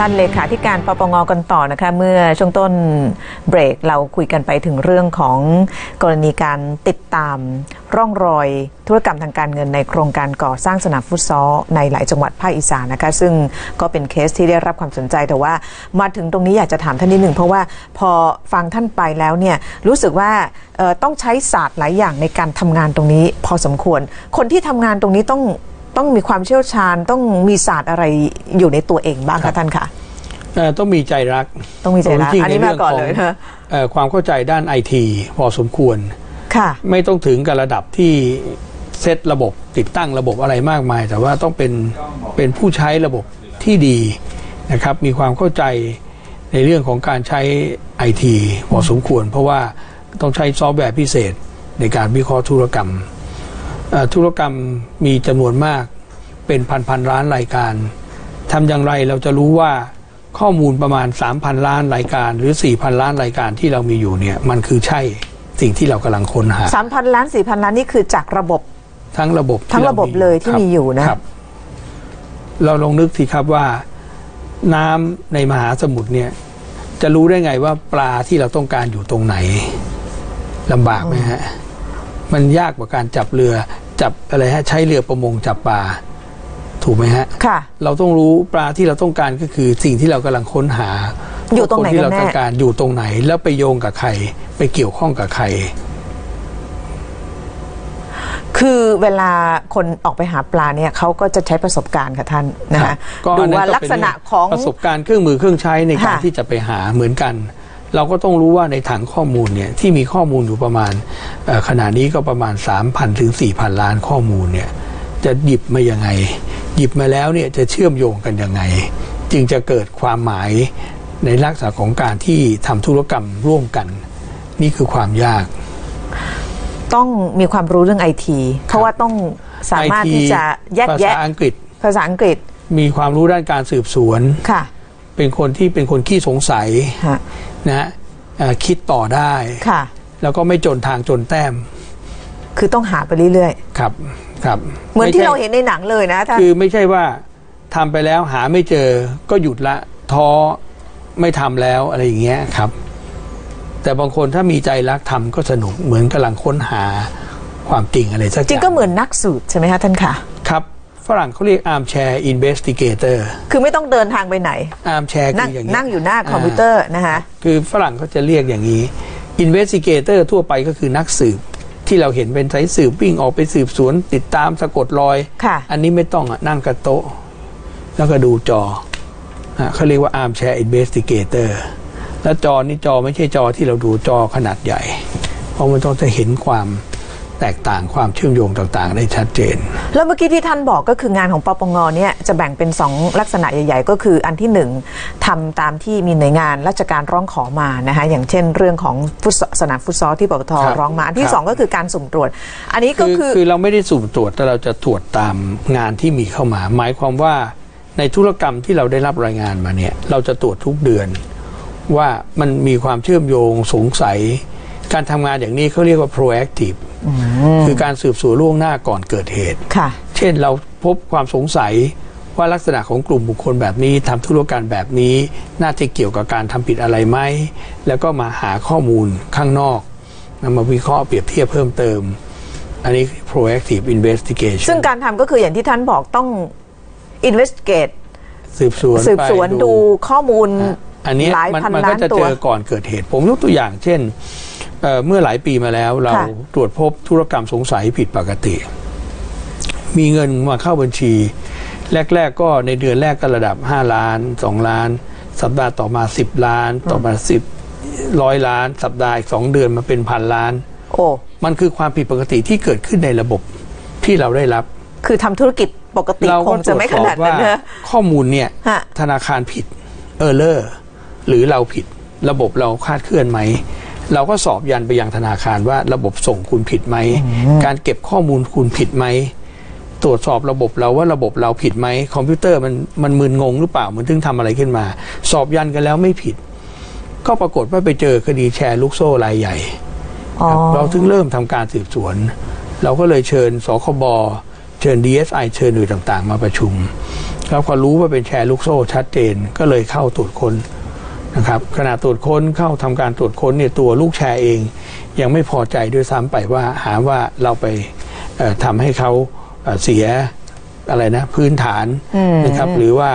ท่านเลขาธิการปปงกันต่อนะคะเมื่อช่วงต้นเบรกเราคุยกันไปถึงเรื่องของกรณีการติดตามร่องรอยธุรกรรมทางการเงินในโครงการก่อสร้างสนามฟุตซอลในหลายจังหวัดภาคอีสานนะคะซึ่งก็เป็นเคสที่ได้รับความสนใจแต่ว่ามาถึงตรงนี้อยากจะถามท่านนิดหนึ่งเพราะว่าพอฟังท่านไปแล้วเนี่ยรู้สึกว่าต้องใช้ศาสตร์หลายอย่างในการทำงานตรงนี้ พอสมควร คนที่ทำงานตรงนี้ต้อง ต้องมีความเชี่ยวชาญต้องมีศาสตร์อะไรอยู่ในตัวเองบ้างครัคะบท่านคะเอ่อต้องมีใจรักต้องมีใจรักจงๆอันนี้ใรื่มาก่อนขงเลยนะเอ่อความเข้าใจด้านไอทีพอสมควรค่ะ ไม่ต้องถึงกับระดับที่เซตระบบติดตั้งระบบอะไรมากมาย แต่ว่าต้องเป็นเป็นผู้ใช้ระบบที่ดีนะครับ มีความเข้าใจในเรื่องของการใช้ไอทีพอสมควร เพราะว่าต้องใช้ซอฟต์แวร์พิเศษในการวิเคราะห์ธุรกรรมเอ่อ ธุรกรรมมีจำนวนมากเป็นพันพันๆล้านรายการทำอย่างไรเราจะรู้ว่าข้อมูลประมาณ 3,000 ล้านรายการ หรือ 4,000 ล้านรายการที่เรามีอยู่เนี่ยมันคือใช่สิ่งที่เรากำลังค้นหาสามพันล้านสี่พันล้านนี่คือจากระบบ ทั้งระบบทั้งที่าระบบเลยที่ครับมีอยู่นะครับเราลองนึกสิครับว่าน้ำในมหาสมุทรเนี่ย จะรู้ได้ไงว่าปลาที่เราต้องการอยู่ตรงไหนลำบากไหมฮะ มันยากกว่าการจับเรือจับอะไรฮะใช้เรือประมงจับปลาถูกไหมฮะค่ะ เราต้องรู้ปลาที่เราต้องการก็คือสิ่งที่เรากำลังค้นหาอยู่ตรงไหนคที่เรากันแน่ต้องการอยู่ตรงไหน แล้วไปโยงกับใคร ไปเกี่ยวข้องกับใคร คือเวลาคนออกไปหาปลาเนี่ยเขาก็จะใช้ประสบการณ์ค่ะท่านนะครัคะบก็ดูอันนั้นว่าก็ลักษณะของประสบการณ์เครื่องมือเครื่องใช้ในการค่ะที่จะไปหาเหมือนกัน เราก็ต้องรู้ว่าในถังข้อมูลเนี่ยที่มีข้อมูลอยู่ประมาณเอ่อขณะนี้ก็ประมาณ 3,000 ถึง 4,000 ล้านข้อมูลเนี่ยจะหยิบมายังไง หยิบมาแล้วเนี่ยจะเชื่อมโยงกันยังไง จึงจะเกิดความหมายในลักษณะของการที่ทำธุรกรรมร่วมกัน นี่คือความยาก ต้องมีความรู้เรื่องไอทีเพราะว่าต้องสามารถ IT ที่จะแยกภาแยะษาอังกฤษ ภาษาอังกฤษ มีความรู้ด้านการสืบสวนค่ะ เป็นคนที่เป็นคนขี้สงสัยฮะนะฮะเอ่อคิดต่อได้ค่ะ แล้วก็ไม่จนทางจนแต้ม คือต้องหาไปเรื่อยครับครับๆเหมือนที่ไใช่เราเห็นในหนังเลยนะท่านคือไม่ใช่ว่าทำไปแล้วหาไม่เจอก็หยุดละท้อไม่ทำแล้วอะไรอย่างเงี้ยครับ แต่บางคนถ้ามีใจรักทำก็สนุกเหมือนกำลังค้นหาความจริงอะไรสักอย่างจริงก็เหมือนนักสืบใช่ไหมคะท่านค่ะครับ ฝรั่งเขาเรียก armchair investigator คือไม่ต้องเดินทางไปไหน armchair นั่คืงออย่างนี้นั่งอยู่หน้าคอมพิวเตอร์นะคะคือฝรั่งเขาจะเรียกอย่างนี้ investigator ทั่วไปก็คือนักสืบ ที่เราเห็นเป็นสายสืบวิ่งออกไปสืบสวนติดตามสะกดรอย ค่ะ อันนี้ไม่ต้องอะนั่งกับโต๊ะ แล้วก็ดูจอฮะเขาเรียกว่า armchair investigator แล้วจอนี่จอไม่ใช่จอที่เราดูจอขนาดใหญ่ เพราะมันต้องจะเห็นความ แตกต่างความเชื่อมโยงต่างๆ ได้ชัดเจน แล้วเมื่อกี้ที่ท่านบอกก็คืองานของปปงเนี่ยจะแบ่งเป็น 2 ลักษณะใหญ่ ๆ ก็คืออันที่ 1ทำตามที่มีหน่วยงานราชการร้องขอมานะคะอย่างเช่นเรื่องของฟุตซอลสนามฟุตซอลที่ปปทครับร้องมา อันที่ครับ2ก็คือการสุ่มตรวจ อันนี้ก็คือคือคือเราไม่ได้สุ่มตรวจแต่เราจะตรวจตามงานที่มีเข้ามา หมายความว่าในธุรกรรมที่เราได้รับรายงานมาเนี่ยเราจะตรวจทุกเดือน ว่ามันมีความเชื่อมโยงสงสัย การทำงานอย่างนี้เขาเรียกว่า proactive คือการสืบสวนล่วงหน้าก่อนเกิดเหตุ ค่ะ เช่นเราพบความสงสัยว่าลักษณะของกลุ่มบุคคลแบบนี้ทำธุรการแบบนี้ น่าจะเกี่ยวกับการทำผิดอะไรไหม แล้วก็มาหาข้อมูลข้างนอกนำมาวิเคราะห์เปรียบเทียบเพิ่มเติม อันนี้ proactive investigation ซึ่งการทำก็คืออย่างที่ท่านบอกต้อง investigate สืบสวนสืบสวนไปดูข้อมูลอันนี้หลายมันพันมันล้าก็นจะตัเจว อก่อนเกิดเหตุ ผมยกตัวอย่างเช่น เอ่อเมื่อหลายปีมาแล้วเราค่ะตรวจพบธุรกรรมสงสัยผิดปกติ มีเงินมาเข้าบัญชี แรก ๆ ก็ในเดือนแรกก็ระดับ 5 ล้าน 2 ล้าน สัปดาห์ต่อมา 10 ล้าน ต่อมา 10ร้อยล้าน สัปดาห์อีกสองเดือนมาเป็นพันล้าน โอ้มันคือความผิดปกติที่เกิดขึ้นในระบบที่เราได้รับ คือทำธุรกิจปกติเราคก็งตรจะวจไม่สขอบนาดนั้ว่านนะข้อมูลเนี่ยฮะธนาคารผิดเออร์เลอร์หรือเราผิดระบบเราคลาดเคลื่อนไหม เราก็สอบยันไปยังธนาคารว่าระบบส่งคุณผิดไหม การเก็บข้อมูลคุณผิดไหม ตรวจสอบระบบเราว่าระบบเราผิดไหม คอมพิวเตอร์มันมันมึนงงหรือเปล่ามันถึงทำอะไรขึ้นมา สอบยันกันแล้วไม่ผิด ก็ปรากฏว่าไปเจอคดีแชร์ลูกโซ่รายใหญ่อ๋อครับเราถึงเริ่มทำการสืบสวน เราก็เลยเชิญสคบเชิญ DSI เชิญหน่วยต่างๆ มาประชุมแล้วพอรู้ว่าเป็นแชร์ลูกโซ่ชัดเจนก็เลยเข้าตรวจค้น นะครับขณะตรวจค้นเข้าทำการตรวจค้นเนี่ยตัวลูกแชร์เอง ยังไม่พอใจด้วยซ้ำไปว่าหาว่าเราไปเอ่อทำให้เขาเอ่อเสียอะไรนะพื้นฐานนะครับหรือว่า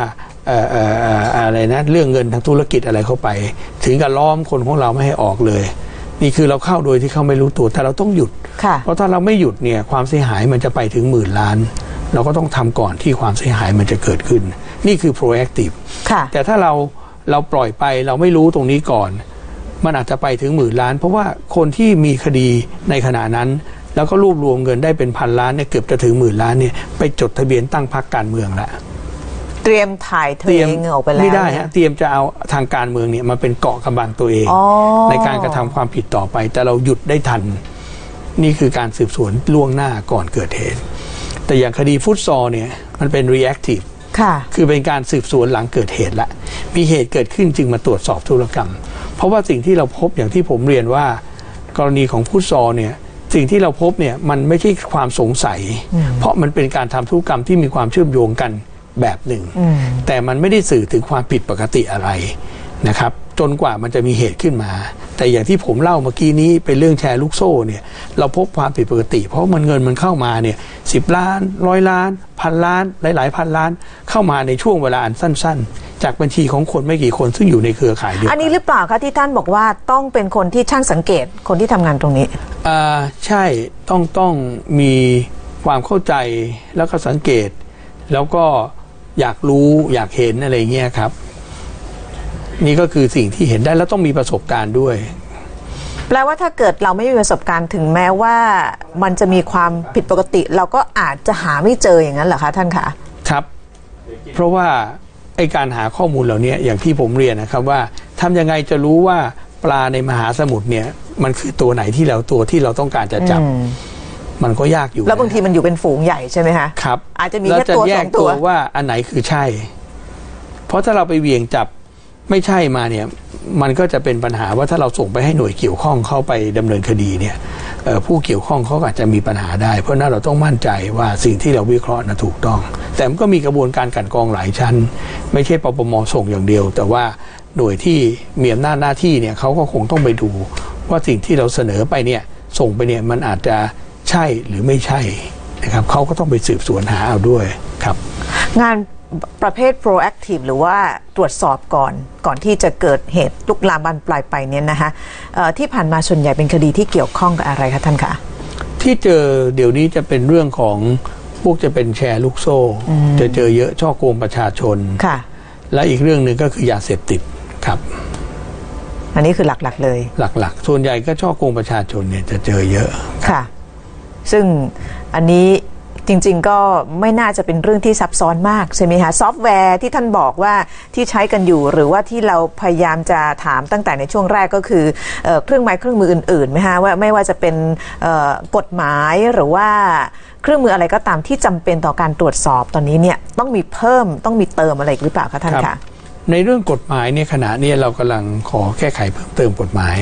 เอ่อเอ่อเอ่ออะไรนะเรื่องเงินทางธุรกิจอะไรเข้าไป ถึงกับล้อมคนของเราไม่ให้ออกเลย นี่คือเราเข้าโดยที่เขาไม่รู้ตัวแต่เราต้องหยุดค่ะเพราะถ้าเราไม่หยุดเนี่ยความเสียหายมันจะไปถึงหมื่นล้าน เราก็ต้องทำก่อนที่ความเสียหายมันจะเกิดขึ้น นี่คือ proactive ค่ะแต่ถ้าเรา เราปล่อยไปเราไม่รู้ตรงนี้ก่อน มันอาจจะไปถึงหมื่นล้าน เพราะว่าคนที่มีคดีในขณะนั้น แล้วก็รวบรวมเงินได้เป็นพันล้านเนี่ยเกือบจะถึงหมื่นล้านเนี่ยไปจดทะเบียนตั้งพรรคการเมืองแล้วเตรียมถ่ายเทเตรียมเงออกไปแล้วไม่ได้ฮะเตรียมจะเอาทางการเมืองเนี่ยมาเป็นเกาะกำบังตัวเองอ๋อในการกระทำความผิดต่อไป แต่เราหยุดได้ทัน นี่คือการสืบสวนล่วงหน้าก่อนเกิดเหตุ แต่อย่างคดีฟุตซอลเนี่ยมันเป็น reactive ค่ะคือเป็นการสืบสวนหลังเกิดเหตุละ มีเหตุเกิดขึ้นจึงมาตรวจสอบธุรกรรม เพราะว่าสิ่งที่เราพบอย่างที่ผมเรียนว่า กรณีของฟุตซอลเนี่ยสิ่งที่เราพบเนี่ยมันไม่ใช่ความสงสัย เพราะมันเป็นการทำธุรกรรมที่มีความเชื่อมโยงกันแบบหนึ่ง แต่มันไม่ได้สื่อถึงความผิดปกติอะไรนะครับ จนกว่ามันจะมีเหตุขึ้นมา แต่อย่างที่ผมเล่าเมื่อกี้นี้เป็นเรื่องแชร์ลูกโซ่เนี่ยเราพบความผิดปกติ เพราะมันเงินมันเข้ามาเนี่ยสิบล้านร้อยล้าน พันล้าน หลาย ๆ พันล้าน เข้ามาในช่วงเวลาอันสั้น ๆ จากบัญชีของคนไม่กี่คนซึ่งอยู่ในเครือข่ายเดียวอักันนี้หรือเปล่าคะที่ท่านบอกว่าต้องเป็นคนที่ช่างสังเกตคนที่ทำงานตรงนี้อ่าใช่ต้องต้องมีความเข้าใจแล้วก็สังเกต แล้วก็อยากรู้อยากเห็นอะไรเงี้ยครับ นี่ก็คือสิ่งที่เห็นได้แล้วต้องมีประสบการณ์ด้วย แปลว่าถ้าเกิดเราไม่มีประสบการณ์ถึงแม้ว่ามันจะมีความผิดปกติ เราก็อาจจะหาไม่เจออย่างนั้นเหรอคะท่านคะครับ เพราะว่าไอการหาข้อมูลเหล่านี้อย่างที่ผมเรียนนะครับว่าทำยังไงจะรู้ว่าปลาในมหาสมุทรเนี่ย มันคือตัวไหนที่เราตัวที่เราต้องการจะจับ มันก็ยากอยู่ แล้วบางทีนะมันอยู่เป็นฝูงใหญ่ใช่ไหมคะครับอาจจะมีแล้วแค่ตัวแยสกองตัวว่าอันไหนคือใช่ เพราะถ้าเราไปเหวี่ยงจับ ไม่ใช่มาเนี่ยมันก็จะเป็นปัญหาว่าถ้าเราส่งไปให้หน่วยเกี่ยวข้องเข้าไปดำเนินคดีเนี่ยผู้เกี่ยวข้องเขาอาจจะมีปัญหาได้ เพราะนั้นเราต้องมั่นใจว่าสิ่งที่เราวิเคราะห์นะถูกต้อง แต่มันก็มีกระบวนการกันกรองหลายชั้น ไม่ใช่ปปมส่งอย่างเดียว แต่ว่าหน่วยที่มีอำนาจหน้าที่เนี่ยเขาก็คงต้องไปดูว่าสิ่งที่เราเสนอไปเนี่ยส่งไปเนี่ยมันอาจจะใช่หรือไม่ใช่นะครับเขาก็ต้องไปสืบสวนหาเอาด้วย งานประเภท proactive หรือว่าตรวจสอบก่อนก่อนที่จะเกิดเหตุลุกลามบานปลายไปเนี่ยนะคะเอ่อที่ผ่านมาส่วนใหญ่เป็นคดีที่เกี่ยวข้องกับอะไรคะท่านคะที่เจอเดี๋ยวนี้จะเป็นเรื่องของพวกจะเป็นแชร์ลูกโซ่ จะเจอเยอะช่อโกงประชาชนค่ะ และอีกเรื่องหนึ่งก็คือยาเสพติดครับ อันนี้คือหลักๆเลย หลักๆ ส่วนใหญ่ก็ช่อโกงประชาชนเนี่ยจะเจอเยอะค่ะ ซึ่งอันนี้ จริงๆ ก็ไม่น่าจะเป็นเรื่องที่ซับซ้อนมากใช่ไหมคะซอฟต์แวร์ที่ท่านบอกว่าที่ใช้กันอยู่ หรือว่าที่เราพยายามจะถามตั้งแต่ในช่วงแรกก็คือเออเครื่องไม้เครื่องมืออื่นๆไหมคะว่าไม่ว่าจะเป็นกฎหมายหรือว่าเครื่องมืออะไรก็ตามที่จำเป็นต่อการตรวจสอบตอนนี้เนี่ยต้องมีเพิ่มต้องมีเติมอะไรหรือเปล่าคะท่านคะในเรื่องกฎหมายเนี่ยขณะนี้เรากำลังขอแก้ไขเพิ่มเติมกฎหมาย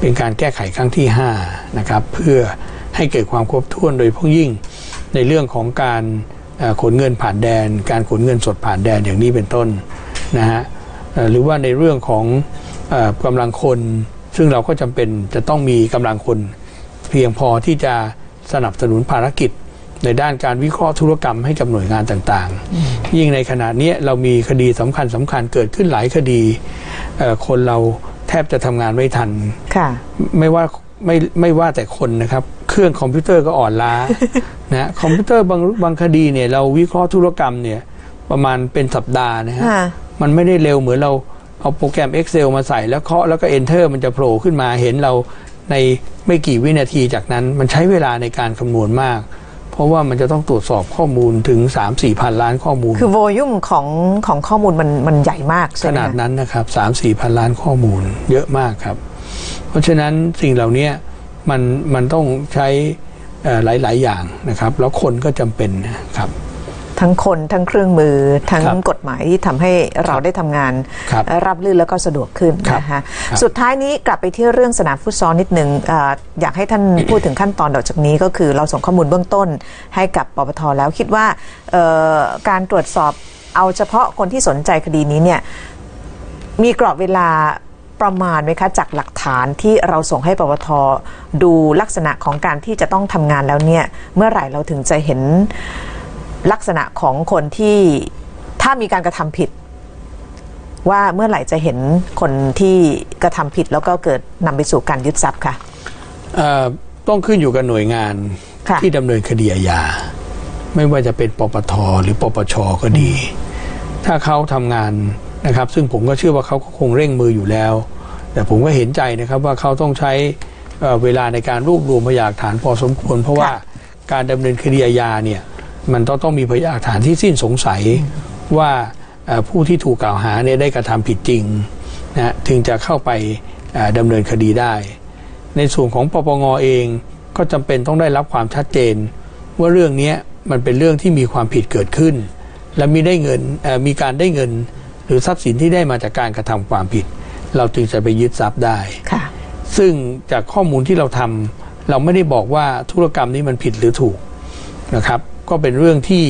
เป็นการแก้ไขครั้งที่5นะครับเพื่อให้เกิดความครบถ้วนโดยเฉพาะยิ่ง ในเรื่องของการเอ่อขนเงินผ่านแดน การขนเงินสดผ่านแดนอย่างนี้เป็นต้นนะฮะเอ่อหรือว่าในเรื่องของเออกำลังคน ซึ่งเราก็จำเป็นจะต้องมีกำลังคน เพียงพอที่จะสนับสนุนภารกิจในด้านการวิเคราะห์ธุรกรรมให้กับหน่วยงานต่างๆ ยิ่งในขณะนี้เรามีคดีสำคัญสำคัญเกิดขึ้นหลายคดีเอ่อคนเราแทบจะทำงานไม่ทันค่ะไม่ว่าไม่ไม่ว่าแต่คนนะครับ เครื่องคอมพิวเตอร์ก็อ่อนล้านะคอมพิวเตอร์บางบางคดีเนี่ยเราวิเคราะห์ธุรกรรมเนี่ยประมาณเป็นสัปดาห์นะฮะค่ะมันไม่ได้เร็วเหมือนเราเอาโปรแกรม Excel มาใส่แล้วเคาะแล้วก็ Enter มันจะโผล่ขึ้นมาเห็นเราในไม่กี่วินาทีจากนั้น มันใช้เวลาในการคำนวณมาก เพราะว่ามันจะต้องตรวจสอบข้อมูลถึง 3-4 พันล้านข้อมูล คือโวลุ่มของของข้อมูลมันมันใหญ่มากขใช่ไหมนาดคะนั้นนะครับสามสี่พันล้านข้อมูลเยอะมากครับ เพราะฉะนั้นสิ่งเหล่านี้ มันมันต้องใช้เอ่อหลาย ๆ อย่างนะครับ แล้วคนก็จำเป็นนะครับทั้งคนทั้งเครื่องมือทั้งครับกฎหมายที่ทำให้เราได้ทำงานครับรับลื่นแล้วก็สะดวกขึ้นครับนะคะครับสุดท้ายนี้กลับไปที่เรื่องสนามฟุตซอลนิดหนึ่งเอออยากให้ท่านพูดถึงขั้นตอนต่อจากนี้ก็คือเราส่งข้อมูลเบื้องต้นให้กับปปทแล้วคิดว่าเอ่อการตรวจสอบเอาเฉพาะคนที่สนใจคดีนี้เนี่ยมีกรอบเวลา ประมาณไหมคะ จากหลักฐานที่เราส่งให้ปปทดูลักษณะของการที่จะต้องทำงานแล้วเนี่ย เมื่อไหร่เราถึงจะเห็นลักษณะของคนที่ถ้ามีการกระทำผิด ว่าเมื่อไหร่จะเห็นคนที่กระทำผิดแล้วก็เกิดนำไปสู่การยึดทรัพย์ค่ะเอ่อต้องขึ้นอยู่กับหน่วยงานค่ะที่ดำเนินคดีอาญาไม่ว่าจะเป็นปปทหรือปปชก็ดี ถ้าเขาทำงาน นะครับ ซึ่งผมก็เชื่อว่าเขาก็คงเร่งมืออยู่แล้ว แต่ผมก็เห็นใจนะครับว่าเขาต้องใช้เอ่อเวลาในการรวบรวมพยานหลักฐานพอสมควร เพราะว่าการดำเนินคดีอาญาเนี่ยมันต้องต้องมีพยานหลักฐานที่สิ้นสงสัยว่าเอ่อผู้ที่ถูกกล่าวหาเนี่ยได้กระทำผิดจริงนะฮะถึงจะเข้าไปเอ่อดำเนินคดีได้ ในส่วนของปปงเองก็จำเป็นต้องได้รับความชัดเจน ว่าเรื่องเนี้ยมันเป็นเรื่องที่มีความผิดเกิดขึ้น และมีได้เงินเอ่อมีการได้เงินห รือทรัพย์สินที่ได้มาจากการกระทำความผิด เราจึงจะไปยึดทรัพย์ได้ค่ะ ซึ่งจากข้อมูลที่เราทำเราไม่ได้บอกว่าธุรกรรมนี้มันผิดหรือถูกนะครับ ก็เป็นเรื่องที่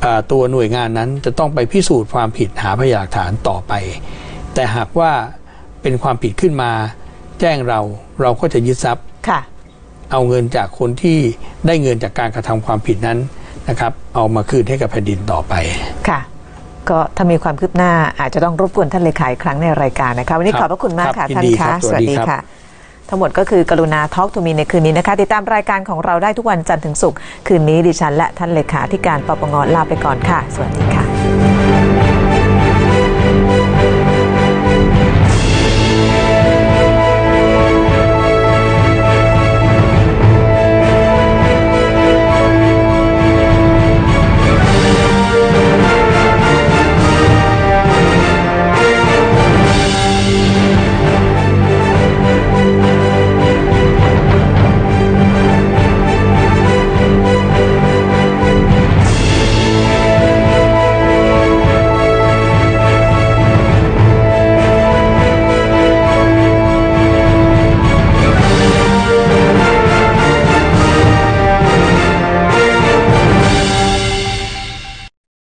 เอ่อตัวหน่วยงานนั้นจะต้องไปพิสูจน์ความผิดหาพยานหลักฐานต่อไป แต่หากว่าเป็นความผิดขึ้นมา แจ้งเราเราก็จะยึดทรัพย์ค่ะ เอาเงินจากคนที่ได้เงินจากการกระทำความผิดนั้นนะครับ เอามาคืนให้กับแผ่นดินต่อไปค่ะ ก็ถ้ามีความคืบหน้าอาจจะต้องรบกวนท่านเลขาอีกครั้งในรายการนะคะวันนี้คขรัอบบพระคุณมากครัค่ะบยินท่านดีคะครับสวัสดีครับทั้งหมดก็คือกรุณาทอล์กทูมีในคืนนี้นะคะ ติดตามรายการของเราได้ทุกวันจันทร์ถึงศุกร์คืนนี้ดิฉันและท่านเลขาธิการปปงลาไปก่อนค่ะ สวัสดีค่ะ